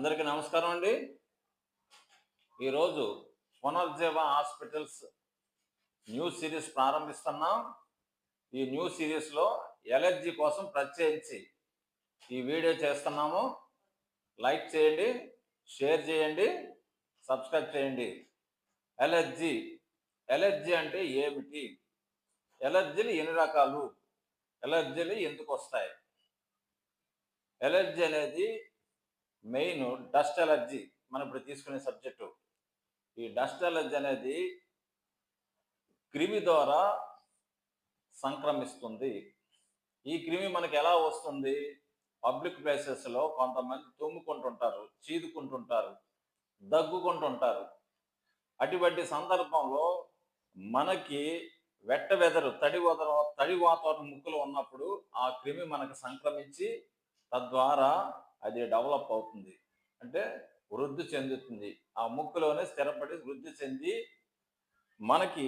అందరికీ నమస్కారం అండి. ఈరోజు పునర్జీవ హాస్పిటల్స్ న్యూ సిరీస్ ప్రారంభిస్తున్నాం. ఈ న్యూ సిరీస్లో ఎలర్జీ కోసం ప్రత్యేకించి ఈ వీడియో చేస్తున్నాము. లైక్ చేయండి షేర్ చేయండి సబ్స్క్రైబ్ చేయండి. ఎలర్జీ ఎలర్జీ అంటే ఏమిటి? ఎలర్జీలు ఎన్ని రకాలు? ఎలర్జీలు ఎందుకు వస్తాయి? ఎలర్జీ అనేది మెయిన్ డస్ట్ ఎలర్జీ మనం ఇప్పుడు తీసుకునే సబ్జెక్టు. ఈ డస్ట్ ఎలర్జీ అనేది క్రిమి ద్వారా సంక్రమిస్తుంది. ఈ క్రిమి మనకి ఎలా వస్తుంది? పబ్లిక్ ప్లేసెస్లో కొంతమంది తుమ్ముకుంటుంటారు చీదుకుంటుంటారు దగ్గుకుంటుంటారు. అటువంటి సందర్భంలో మనకి వెట్ట వెదరు తడి వదర తడి వాతావరణం ముక్కులు ఉన్నప్పుడు ఆ క్రిమి మనకు సంక్రమించి తద్వారా అది డెవలప్ అవుతుంది. అంటే వృద్ధి చెందుతుంది. ఆ ముక్కులోనే స్థిరపడి వృద్ధి చెంది మనకి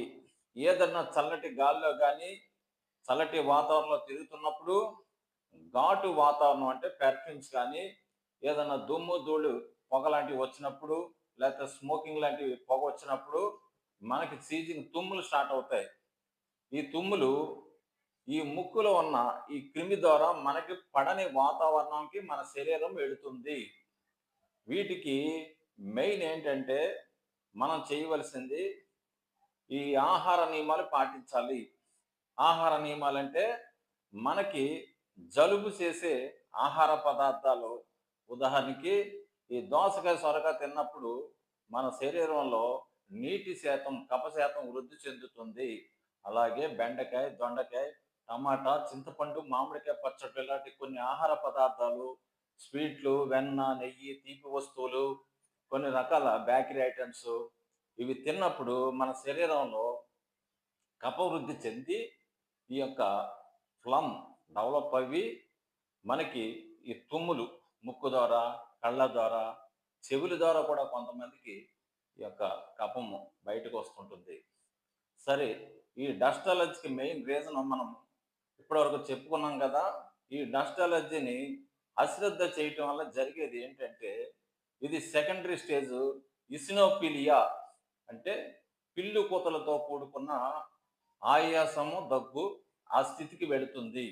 ఏదన్నా చల్లటి గాల్లో కానీ చల్లటి వాతావరణంలో తిరుగుతున్నప్పుడు ఘాటు వాతావరణం అంటే పెర్ఫ్యూమ్స్ కానీ ఏదన్నా దుమ్ము ధూళు పొగ లాంటివి వచ్చినప్పుడు లేకపోతే స్మోకింగ్ లాంటివి పొగ వచ్చినప్పుడు మనకి సీజింగ్ తుమ్ములు స్టార్ట్ అవుతాయి. ఈ తుమ్ములు ఈ ముక్కులో ఉన్న ఈ క్రిమి ద్వారా మనకి పడని వాతావరణంకి మన శరీరం వెళుతుంది. వీటికి మెయిన్ ఏంటంటే మనం చేయవలసింది ఈ ఆహార నియమాలు పాటించాలి. ఆహార నియమాలు అంటే మనకి జలుబు చేసే ఆహార పదార్థాలు. ఉదాహరణకి ఈ దోసకాయ సొరకాయ తిన్నప్పుడు మన శరీరంలో నీటి శాతం కప శాతం వృద్ధి చెందుతుంది. అలాగే బెండకాయ దొండకాయ టమాటా చింతపండు మామిడికాయ పచ్చడి ఇలాంటి కొన్ని ఆహార పదార్థాలు స్వీట్లు వెన్న నెయ్యి తీపి వస్తువులు కొన్ని రకాల బేకరీ ఐటమ్స్ ఇవి తిన్నప్పుడు మన శరీరంలో కపవృద్ధి చెంది ఈ యొక్క ఫ్లమ్ డెవలప్ అవి మనకి ఈ తుమ్ములు ముక్కు ద్వారా కళ్ళ ద్వారా చెవుల ద్వారా కూడా కొంతమందికి ఈ యొక్క కపము బయటకు వస్తుంటుంది. సరే ఈ డస్ట్ అలర్జీకి మెయిన్ రీజన్ మనం ఇప్పటివరకు చెప్పుకున్నాం కదా ఈ డస్ట్ అలర్జీని అశ్రద్ధ చేయటం వల్ల జరిగేది ఏంటంటే ఇది సెకండరీ స్టేజ్ ఇసినోఫిలియా అంటే పిల్లు కూతలతో కూడుకున్న ఆయాసము దగ్గు ఆ స్థితికి వెళుతుంది.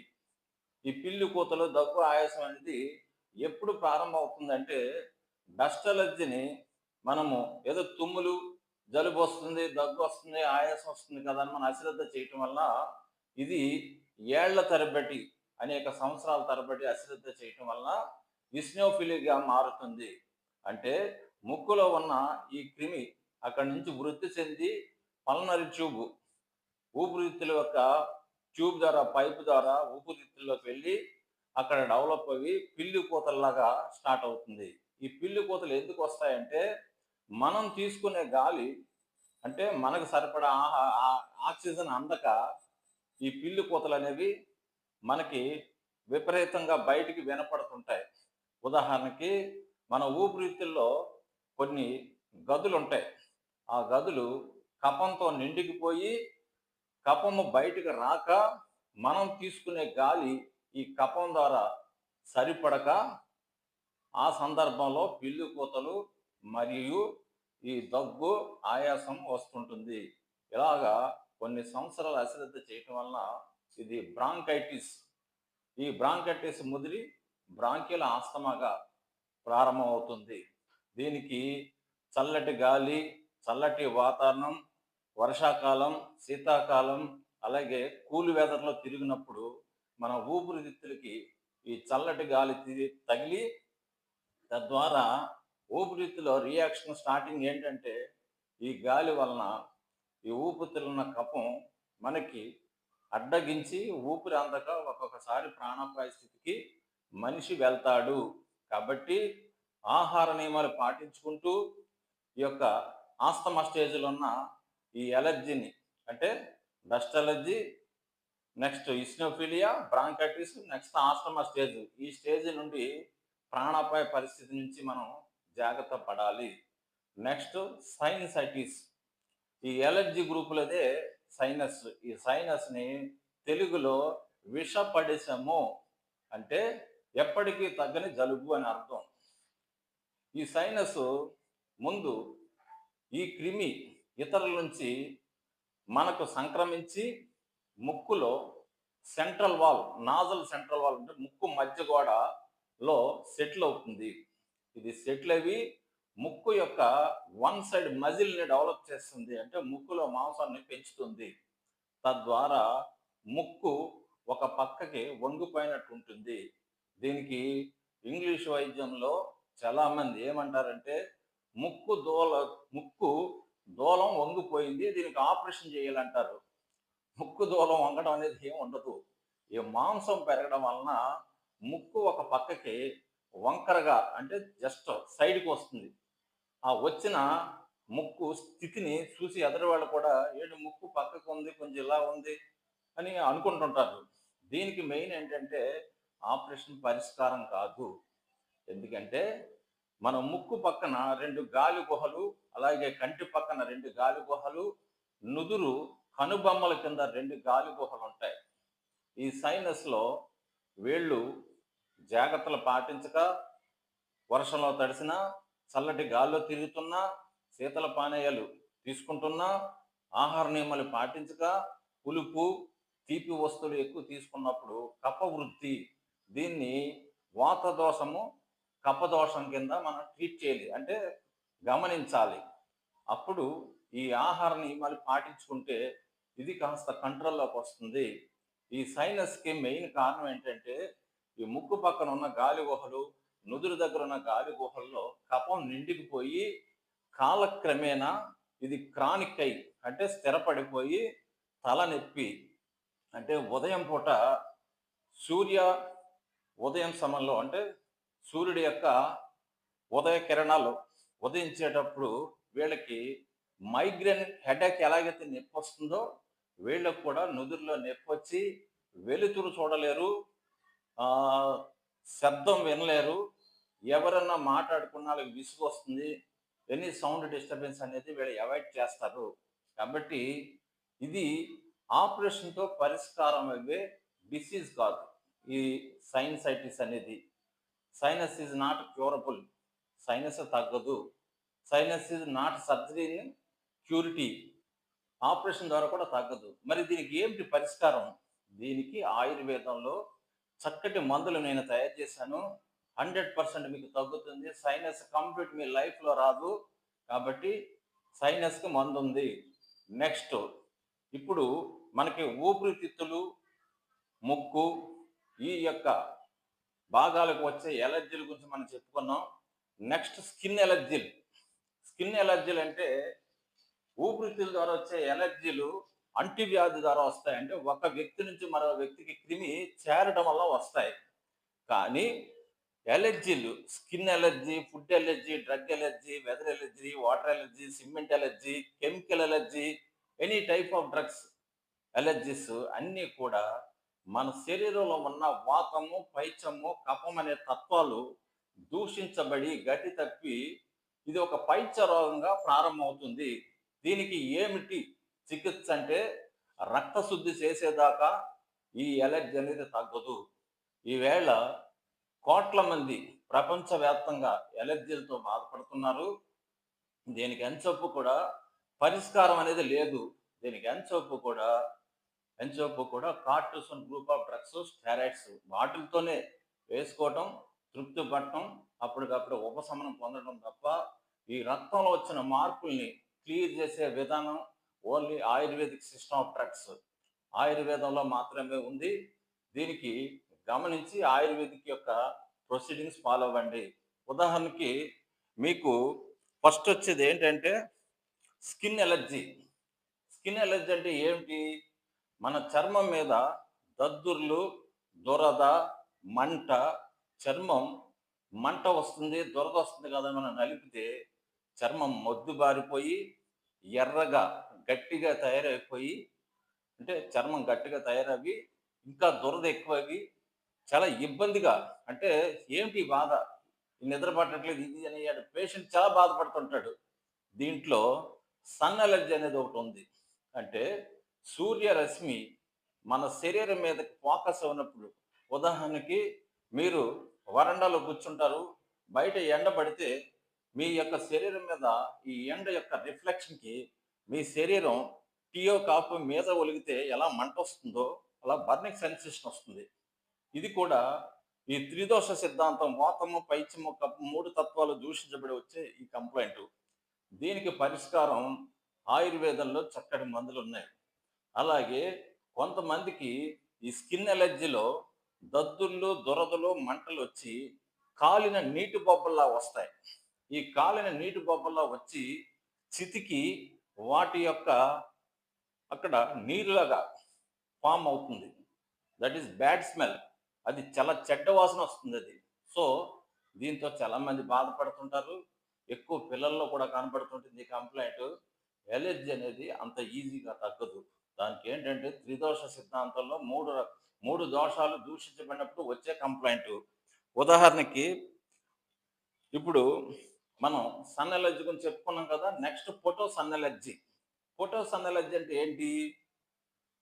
ఈ పిల్లు కూతలు దగ్గు ఆయాసం అనేది ఎప్పుడు ప్రారంభం అవుతుందంటే డస్ట్ అలర్జీని మనము ఏదో తుమ్ములు జలుబు వస్తుంది దగ్గు వస్తుంది ఆయాసం వస్తుంది కదా అని మనం అశ్రద్ధ చేయటం వల్ల ఇది ఏళ్ళ తరబడి అనేక సంవత్సరాల తరబడి అశ్రద్ధ చేయటం వల్ల విష్ణోఫిలిగా మారుతుంది. అంటే ముక్కులో ఉన్న ఈ క్రిమి అక్కడి నుంచి వృద్ధి చెంది పల్నరి ట్యూబ్ ఊపిరితిత్తుల యొక్క ట్యూబ్ ద్వారా పైపు ద్వారా ఊపిరితిత్తుల్లోకి వెళ్ళి అక్కడ డెవలప్ అయ్యి పిల్లి కూతల్లాగా స్టార్ట్ అవుతుంది. ఈ పిల్లి కూతలు ఎందుకు వస్తాయంటే మనం తీసుకునే గాలి అంటే మనకు సరిపడా ఆహా ఆక్సిజన్ అందక ఈ పిల్లి కూతలు అనేవి మనకి విపరీతంగా బయటికి వినపడుతుంటాయి. ఉదాహరణకి మన ఊపిరితిత్తుల్లో కొన్ని గదులు ఉంటాయి ఆ గదులు కపంతో నిండికిపోయి కపము బయటకు రాక మనం తీసుకునే గాలి ఈ కపం ద్వారా సరిపడక ఆ సందర్భంలో పిల్లి కూతలు మరియు ఈ దగ్గు ఆయాసం వస్తుంటుంది. ఇలాగా కొన్ని సంవత్సరాలు అశ్రద్ధ చేయటం వలన ఇది బ్రాంకైటిస్ ఈ బ్రాంకైటిస్ ముదిరి బ్రాంకియల్ ఆస్తమాగా ప్రారంభమవుతుంది. దీనికి చల్లటి గాలి చల్లటి వాతావరణం వర్షాకాలం శీతాకాలం అలాగే కూలి వెదర్లో తిరిగినప్పుడు మన ఊపిరితిత్తులకి ఈ చల్లటి గాలి తగిలి తద్వారా ఊపిరితిత్తులో రియాక్షన్ స్టార్టింగ్ ఏంటంటే ఈ గాలి వలన ఈ ఊపిరితిత్తులు ఉన్న కఫం మనకి అడ్డగించి ఊపిరి అందక ఒక్కొక్కసారి ప్రాణాపాయ స్థితికి మనిషి వెళ్తాడు. కాబట్టి ఆహార నియమాలు పాటించుకుంటూ ఈ యొక్క ఆస్తమా స్టేజ్లో ఉన్న ఈ ఎలర్జీని అంటే dust allergy next eosinophilia bronchitis next asthma stage. ఈ స్టేజ్ నుండి ప్రాణాపాయ పరిస్థితి నుంచి మనం జాగ్రత్త పడాలి. Next sinusitis. ఈ ఎలర్జీ గ్రూపులదే సైనస్ ఈ సైనస్ని తెలుగులో విషపడిసము అంటే ఎప్పటికీ తగ్గని జలుబు అని అర్థం. ఈ సైనస్ ముందు ఈ క్రిమి ఇతరుల నుంచి మనకు సంక్రమించి ముక్కులో central wall nasal central wall అంటే ముక్కు మధ్య గోడలో సెటిల్ అవుతుంది. ఇది సెటిల్ అవి ముక్కు యొక్క వన్ సైడ్ మజిల్ని డెవలప్ చేస్తుంది. అంటే ముక్కులో మాంసాన్ని పెంచుతుంది. తద్వారా ముక్కు ఒక పక్కకి వంగిపోయినట్టు ఉంటుంది. దీనికి ఇంగ్లీష్ వైద్యంలో చాలామంది ఏమంటారంటే ముక్కు దోల ముక్కు దూలం వంగిపోయింది దీనికి ఆపరేషన్ చేయాలంటారు. ముక్కు దూలం వంగడం అనేది ఏం ఉండదు. ఈ మాంసం పెరగడం వలన ముక్కు ఒక పక్కకి వంకరగా అంటే జస్ట్ సైడ్కి వస్తుంది. ఆ వచ్చిన ముక్కు స్థితిని చూసి ఎదరవాళ్ళు కూడా ఏడు ముక్కు పక్కకు ఉంది కొంచెం ఇలా ఉంది అని అనుకుంటుంటారు. దీనికి మెయిన్ ఏంటంటే ఆపరేషన్ పరిష్కారం కాదు. ఎందుకంటే మన ముక్కు పక్కన రెండు గాలి గుహలు అలాగే కంటి పక్కన రెండు గాలి గుహలు నుదురు కనుబొమ్మల కింద రెండు గాలి గుహలు ఉంటాయి. ఈ సైనస్లో వీళ్ళు జాగ్రత్తలు పాటించక వర్షంలో తడిసినా చల్లటి గాల్లో తిరుగుతున్నా శీతల పానీయాలు తీసుకుంటున్నా ఆహార నియమాలు పాటించక పులుపు తీపి వస్తువులు ఎక్కువ తీసుకున్నప్పుడు కప వృద్ధి దీన్ని వాత దోషము కపదోషం కింద మనం ట్రీట్ చేయాలి. అంటే గమనించాలి. అప్పుడు ఈ ఆహార నియమాలు పాటించుకుంటే ఇది కాస్త కంట్రోల్లోకి వస్తుంది. ఈ సైనస్కి మెయిన్ కారణం ఏంటంటే ఈ ముక్కు పక్కన ఉన్న గాలి గుహలు నుదురు దగ్గర ఉన్న గాలి గుహల్లో కఫం నిండికిపోయి కాలక్రమేణా ఇది క్రానిక్ అయి అంటే స్థిరపడిపోయి తలనొప్పి అంటే ఉదయం పూట సూర్య ఉదయం సమయంలో అంటే సూర్యుడి యొక్క ఉదయ కిరణాలు ఉదయించేటప్పుడు వీళ్ళకి మైగ్రేన్ హెడేక్ ఎలాగైతే నొప్పి వస్తుందో వీళ్ళకు కూడా నుదురులో నొప్పి వచ్చి వెలుతురు చూడలేరు. శబ్దం వినలేరు. ఎవరన్నా మాట్లాడుకున్న వాళ్ళకి విసుగు వస్తుంది. ఎనీ సౌండ్ డిస్టర్బెన్స్ అనేది వీళ్ళు అవాయిడ్ చేస్తారు. కాబట్టి ఇది ఆపరేషన్తో పరిష్కారం అయ్యే డిసీజ్ కాదు. ఈ సైనసైటిస్ అనేది. Sinus is not curable. Sinus తగ్గదు. సైనస్ ఈజ్ నాట్ సర్జరీ క్యూరిటీ ఆపరేషన్ ద్వారా కూడా తగ్గదు. మరి దీనికి ఏమిటి పరిష్కారం? దీనికి ఆయుర్వేదంలో చక్కటి మందులు నేను తయారు చేశాను. హండ్రెడ్ పర్సెంట్ మీకు తగ్గుతుంది. సైనస్ కంప్లీట్ మీ లైఫ్లో రాదు. కాబట్టి సైనస్కి మందు ఉంది నెక్స్ట్ ఇప్పుడు మనకి ఊపిరితిత్తులు ముక్కు ఈ యొక్క భాగాలకు వచ్చే ఎలర్జీల గురించి మనం చెప్పుకున్నాం. నెక్స్ట్ స్కిన్ ఎలర్జీలు. స్కిన్ ఎలర్జీలు అంటే ఊపిరితిత్తుల ద్వారా వచ్చే ఎలర్జీలు అంటువ్యాధి ద్వారా వస్తాయి. అంటే ఒక వ్యక్తి నుంచి మరో వ్యక్తికి క్రిమి చేరడం వల్ల వస్తాయి. కానీ ఎలర్జీలు skin allergy food allergy drug allergy weather allergy water allergy cement allergy chemical allergy any type of drugs allergies అన్నీ కూడా మన శరీరంలో ఉన్న వాతము పైచము కఫం అనే తత్వాలు దూషించబడి గట్టి తప్పి ఇది ఒక పైచ రోగంగా ప్రారంభమవుతుంది. దీనికి ఏమిటి చికిత్స అంటే రక్తశుద్ధి చేసేదాకా ఈ ఎలర్జీ అనేది తగ్గదు. ఈవేళ కోట్ల మంది ప్రపంచవ్యాప్తంగా ఎలర్జీలతో బాధపడుతున్నారు. దీనికి ఎంచొప్పు కూడా పరిష్కారం అనేది లేదు. దీనికి ఎంచొప్పు కూడా ఎంచొప్పు కూడా cortisone group of drugs steroids వాటిలతోనే వేసుకోవటం తృప్తి పట్టడం అప్పటికప్పుడు ఉపశమనం పొందడం తప్ప ఈ రక్తంలో వచ్చిన మార్పుల్ని క్లియర్ చేసే విధానం only Ayurvedic system of drugs. ఆయుర్వేదంలో మాత్రమే ఉంది. దీనికి గమనించి ఆయుర్వేదిక్ యొక్క ప్రొసీడింగ్స్ ఫాలో అవ్వండి. ఉదాహరణకి మీకు ఫస్ట్ వచ్చేది ఏంటంటే స్కిన్ ఎలర్జీ. స్కిన్ ఎలర్జీ అంటే ఏమిటి? మన చర్మం మీద దద్దుర్లు దురద మంట చర్మం మంట వస్తుంది దురద వస్తుంది కదా మనం నలిపితే చర్మం మొద్దు బారిపోయి ఎర్రగా గట్టిగా తయారైపోయి అంటే చర్మం గట్టిగా తయారవి ఇంకా దురద ఎక్కువవి చాలా ఇబ్బందిగా అంటే ఏమిటి బాధ? నిద్రపట్టట్లేదు నిద్ర పట్టట్లేదు ఇది అని పేషెంట్ చాలా బాధపడుతుంటాడు. దీంట్లో సన్ ఎలర్జీ అనేది ఒకటి ఉంది. అంటే సూర్యరశ్మి మన శరీరం మీద ఫోకస్ అయినప్పుడు ఉదాహరణకి మీరు వరండాలో కూర్చుంటారు బయట ఎండ పడితే మీ యొక్క శరీరం మీద ఈ ఎండ యొక్క రిఫ్లెక్షన్కి మీ శరీరం టీయో కాపు మీద ఒలిగితే ఎలా మంట వస్తుందో అలా బర్నింగ్ సెన్సేషన్ వస్తుంది. ఇది కూడా ఈ త్రిదోష సిద్ధాంతం మోతము పైచము కప్పు మూడు తత్వాలు దూషించబడి వచ్చే ఈ కంప్లైంట్. దీనికి పరిష్కారం ఆయుర్వేదంలో చక్కటి మందులు ఉన్నాయి. అలాగే కొంతమందికి ఈ స్కిన్ ఎలర్జీలో దద్దుళ్ళు దురదలు మంటలు వచ్చి కాలిన నీటి బొబ్బల్లా వస్తాయి. ఈ కాలిన నీటి బొబ్బల్లా వచ్చి చితికి వాటి యొక్క అక్కడ నీరులాగా ఫామ్ అవుతుంది. దట్ ఈస్ బ్యాడ్ స్మెల్ అది చాలా చెడ్డ వాసన వస్తుంది అది. సో దీంతో చాలా మంది బాధపడుతుంటారు. ఎక్కువ పిల్లల్లో కూడా కనపడుతుంటుంది ఈ కంప్లైంట్ ఎలర్జీ అనేది అంత ఈజీగా తగ్గదు. దానికి ఏంటంటే త్రిదోష సిద్ధాంతంలో మూడు మూడు దోషాలు దూషించబడినప్పుడు వచ్చే కంప్లైంట్ ఉదాహరణకి ఇప్పుడు మనం సన్ ఎలర్జీ గురించి చెప్పుకున్నాం కదా next photo sun allergy photo sun allergy అంటే ఏంటి?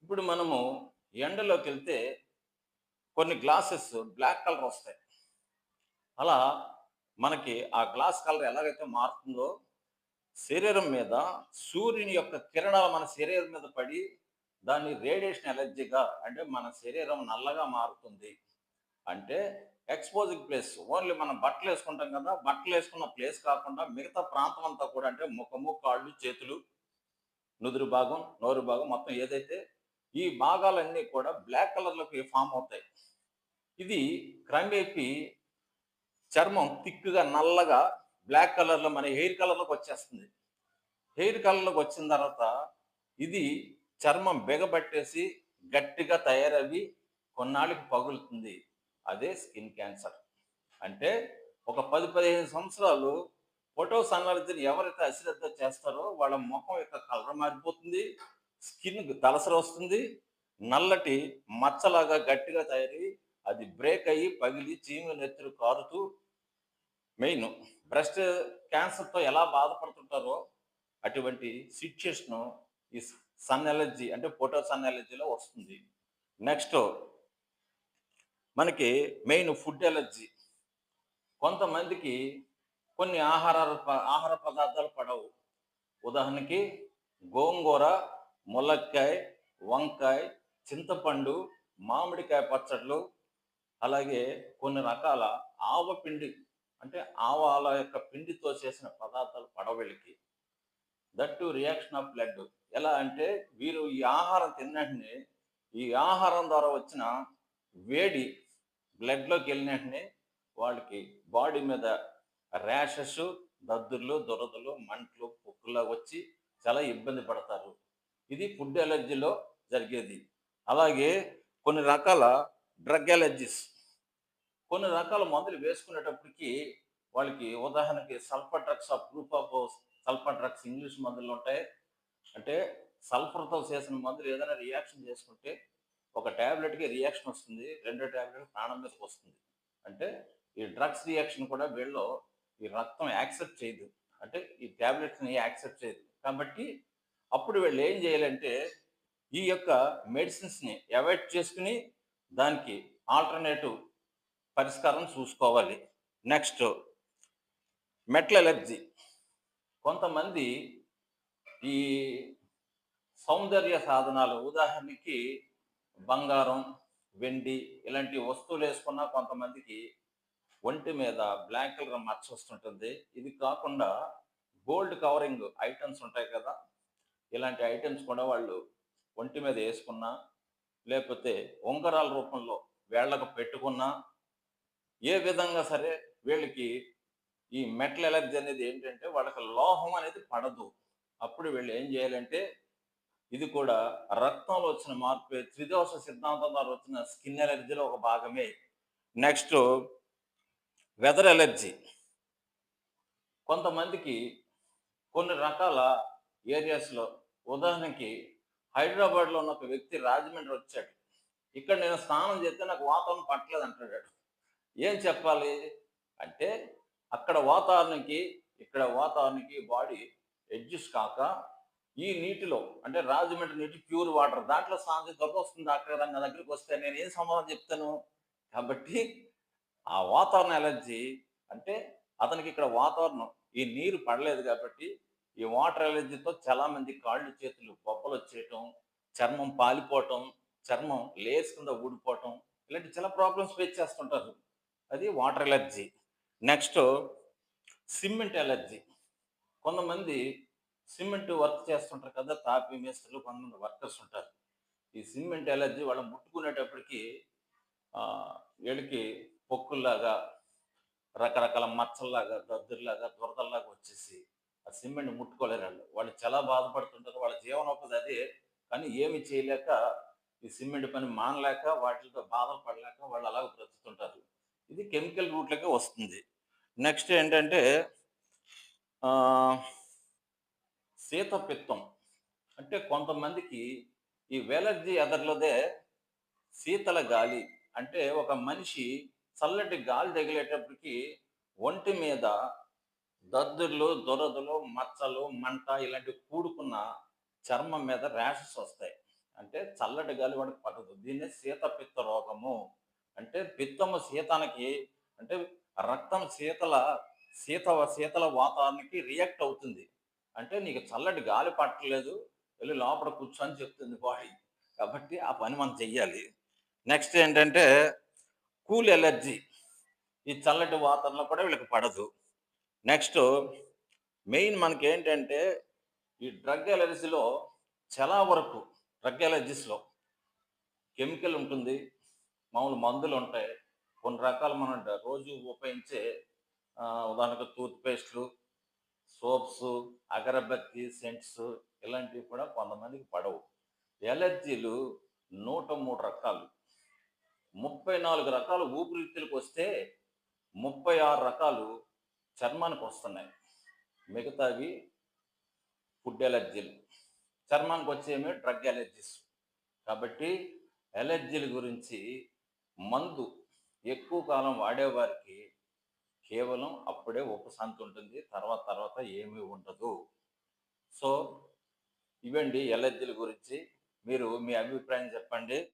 ఇప్పుడు మనము ఎండలోకి వెళ్తే కొన్ని గ్లాసెస్ బ్లాక్ కలర్ వస్తాయి. అలా మనకి ఆ గ్లాస్ కలర్ ఎలాగైతే మారుతుందో శరీరం మీద సూర్యుని యొక్క కిరణాలు మన శరీరం మీద పడి దాన్ని రేడియేషన్ ఎలర్జీగా అంటే మన శరీరం నల్లగా మారుతుంది. అంటే ఎక్స్పోజింగ్ ప్లేస్ ఓన్లీ మనం బట్టలు వేసుకుంటాం కదా బట్టలు వేసుకున్న ప్లేస్ కాకుండా మిగతా ప్రాంతం అంతా కూడా అంటే ముఖము కాళ్ళు చేతులు నుదురు భాగం నోరు భాగం మొత్తం ఏదైతే ఈ భాగాలన్నీ కూడా బ్లాక్ కలర్లోకి ఫామ్ అవుతాయి. ఇది క్రమేపీ చర్మం థిక్గా నల్లగా బ్లాక్ కలర్లో మన హెయిర్ కలర్లోకి వచ్చేస్తుంది. హెయిర్ కలర్లోకి వచ్చిన తర్వాత ఇది చర్మం బిగబట్టేసి గట్టిగా తయారవి కొన్నాళ్ళకి పగులుతుంది. అదే స్కిన్ క్యాన్సర్. అంటే ఒక పది పదిహేను సంవత్సరాలు ఫోటో సన్నర్జీని ఎవరైతే అశ్రద్ధ చేస్తారో వాళ్ళ ముఖం యొక్క కలర్ మారిపోతుంది స్కిన్ తలసర వస్తుంది నల్లటి మచ్చలాగా గట్టిగా తయారై అది బ్రేక్ అయ్యి పగిలి చీము నెత్తులు కారుతూ మెయిన్ బ్రెస్ట్ క్యాన్సర్తో ఎలా బాధపడుతుంటారో అటువంటి సిచ్యుయేషన్ ఈ సన్ ఎలర్జీ అంటే ఫోటో సన్ ఎలర్జీలో వస్తుంది. నెక్స్ట్ మనకి మెయిన్ ఫుడ్ ఎలర్జీ. కొంతమందికి కొన్ని ఆహార ఆహార పదార్థాలు పడవు. ఉదాహరణకి గోంగూర ములక్కాయ వంకాయ చింతపండు మామిడికాయ పచ్చళ్ళు అలాగే కొన్ని రకాల ఆవ పిండి అంటే ఆవాల యొక్క పిండితో చేసిన పదార్థాలు పడవలికి that to reaction of blood. ఎలా అంటే వీరు ఈ ఆహారం తిన్నట్టునే ఈ ఆహారం ద్వారా వచ్చిన వేడి బ్లడ్లోకి వెళ్ళిన వెంటనే వాళ్ళకి బాడీ మీద ర్యాషెస్ దద్దుర్లు దురదలు మంటలు పొక్కులా వచ్చి చాలా ఇబ్బంది పడతారు. ఇది ఫుడ్ ఎలర్జీలో జరిగేది. అలాగే కొన్ని రకాల డ్రగ్ ఎలర్జీస్ కొన్ని రకాల మందులు వేసుకునేటప్పటికి వాళ్ళకి ఉదాహరణకి sulphur drugs of group of sulphur drugs English మందులు ఉంటాయి. అంటే సల్ఫర్తో చేసిన మందులు ఏదైనా రియాక్షన్ చేసుకుంటే ఒక ట్యాబ్లెట్కి రియాక్షన్ వస్తుంది రెండో ట్యాబ్లెట్ ప్రాణం మీదకి వస్తుంది. అంటే ఈ డ్రగ్స్ రియాక్షన్ కూడా వీళ్ళు ఈ రక్తం యాక్సెప్ట్ చేయదు. అంటే ఈ ట్యాబ్లెట్స్ని యాక్సెప్ట్ చేయదు. కాబట్టి అప్పుడు వీళ్ళు ఏం చేయాలంటే ఈ యొక్క మెడిసిన్స్ని అవాయిడ్ చేసుకుని దానికి ఆల్టర్నేటివ్ పరిష్కారం చూసుకోవాలి. నెక్స్ట్ మెట్ల ఎలర్జీ. కొంతమంది ఈ సౌందర్య సాధనాలు ఉదాహరణకి బంగారం వెండి ఇలాంటి వస్తువులు వేసుకున్న కొంతమందికి ఒంటి మీద బ్లాక్ కలర్ మచ్చ వస్తుంటుంది. ఇది కాకుండా గోల్డ్ కవరింగ్ ఐటమ్స్ ఉంటాయి కదా ఇలాంటి ఐటమ్స్ కూడా వాళ్ళు ఒంటి మీద వేసుకున్నా లేకపోతే ఉంగరాల రూపంలో వేళ్ళకు పెట్టుకున్నా ఏ విధంగా సరే వీళ్ళకి ఈ మెటల్ ఎలర్జీ అనేది ఏంటంటే వాళ్ళకి లోహం అనేది పడదు. అప్పుడు వీళ్ళు ఏం చేయాలంటే ఇది కూడా రక్తంలో వచ్చిన మార్పే త్రిదోష సిద్ధాంతం ద్వారా వచ్చిన స్కిన్ ఎలర్జీలో ఒక భాగమే నెక్స్ట్ వెదర్ ఎలర్జీ. కొంతమందికి కొన్ని రకాల ఏరియాస్లో ఉదాహరణకి హైదరాబాద్లో ఉన్న ఒక వ్యక్తి రాజమండ్రి వచ్చాడు. ఇక్కడ నేను స్నానం చేస్తే నాకు వాతావరణం పట్టలేదు అంటాడు ఏం చెప్పాలి? అంటే అక్కడ వాతావరణానికి ఇక్కడ వాతావరణానికి బాడీ అడ్జస్ట్ కాక ఈ నీటిలో అంటే రాజమండ్రి నీటి ప్యూర్ వాటర్ దాంట్లో స్నానం గొప్ప దొరక వస్తుంది అక్కడ నా దగ్గరికి వస్తే నేను ఏం సమాధానం చెప్తాను? కాబట్టి ఆ వాతావరణ ఎలర్జీ అంటే అతనికి ఇక్కడ వాతావరణం ఈ నీరు పడలేదు కాబట్టి ఈ వాటర్ ఎలర్జీతో చాలా మంది కాళ్ళు చేతులు బొబ్బలు వచ్చేయటం చర్మం పాలిపోవటం చర్మం లేస్ కింద ఊడిపోవటం ఇలాంటి చాలా ప్రాబ్లమ్స్ ఫేస్ చేస్తుంటారు. అది water allergy. Next cement allergy. కొంతమంది సిమెంట్ వర్క్ చేస్తుంటారు కదా తాపి మేస్త్రులు కొంతమంది వర్కర్స్ ఉంటారు. ఈ సిమెంట్ ఎలర్జీ వాళ్ళు ముట్టుకునేటప్పటికి వీళ్ళకి పొక్కుల్లాగా రకరకాల మచ్చల్లాగా దద్దుర్లాగా దురదల్లాగా వచ్చేసి ఆ సిమెంట్ ముట్టుకోలేరు వాళ్ళు. వాళ్ళు చాలా బాధపడుతుంటారు వాళ్ళ జీవనోపాధి అదే. కానీ ఏమి చేయలేక ఈ సిమెంట్ పని మానలేక వాటితో బాధలు పడలేక వాళ్ళు అలాగ బ్రతుకుతుంటారు. ఇది కెమికల్ రూట్లకే వస్తుంది. నెక్స్ట్ ఏంటంటే ఆ, శీతపిత్తం అంటే కొంతమందికి ఈ వెలర్జీ ఎదర్లోదే శీతల గాలి. అంటే ఒక మనిషి చల్లటి గాలి తగిలేటప్పటికి ఒంటి మీద దద్దుర్లు దురదలు మచ్చలు మంట ఇలాంటివి కూడుకున్న చర్మం మీద ర్యాషెస్ వస్తాయి. అంటే చల్లటి గాలి వాడికి పట్టదు. దీన్నే శీతపిత్త రోగము. అంటే పిత్తము శీతానికి అంటే రక్తం శీతల శీత శీతల వాతావరణానికి రియాక్ట్ అవుతుంది. అంటే నీకు చల్లటి గాలి పట్టలేదు వెళ్ళి లోపల కూర్చొని చెప్తుంది బాడీ కాబట్టి ఆ పని మనం చెయ్యాలి. నెక్స్ట్ ఏంటంటే కూల్ ఎలర్జీ ఈ చల్లటి వాతావరణంలో కూడా వీళ్ళకి పడదు. నెక్స్ట్ మెయిన్ మనకి ఏంటంటే ఈ డ్రగ్ ఎలర్జీలో చాలా వరకు డ్రగ్ ఎలర్జీస్లో కెమికల్ ఉంటుంది మామూలు మందులు ఉంటాయి. కొన్ని రకాలు మనం రోజు ఉపయోగించే ఉదాహరణకు టూత్ పేస్ట్లు సోప్స్ అగరబత్తి సెంట్స్ ఇలాంటివి కూడా కొంతమందికి పడవు. ఎలర్జీలు నూట మూడు రకాలు. ముప్పై నాలుగు రకాలు ఊపిరితిత్తులకు వస్తే ముప్పై ఆరు రకాలు చర్మానికి వస్తున్నాయి. మిగతావి ఫుడ్ ఎలర్జీలు. చర్మానికి వచ్చేవి డ్రగ్ ఎలర్జీస్. కాబట్టి ఎలర్జీల గురించి మందు ఎక్కువ కాలం వాడేవారికి కేవలం అప్పుడే ఉపశాంతి ఉంటుంది తర్వాత తర్వాత ఏమీ ఉండదు. సో ఇవండి ఎలర్జీల గురించి. మీరు మీ అభిప్రాయం చెప్పండి.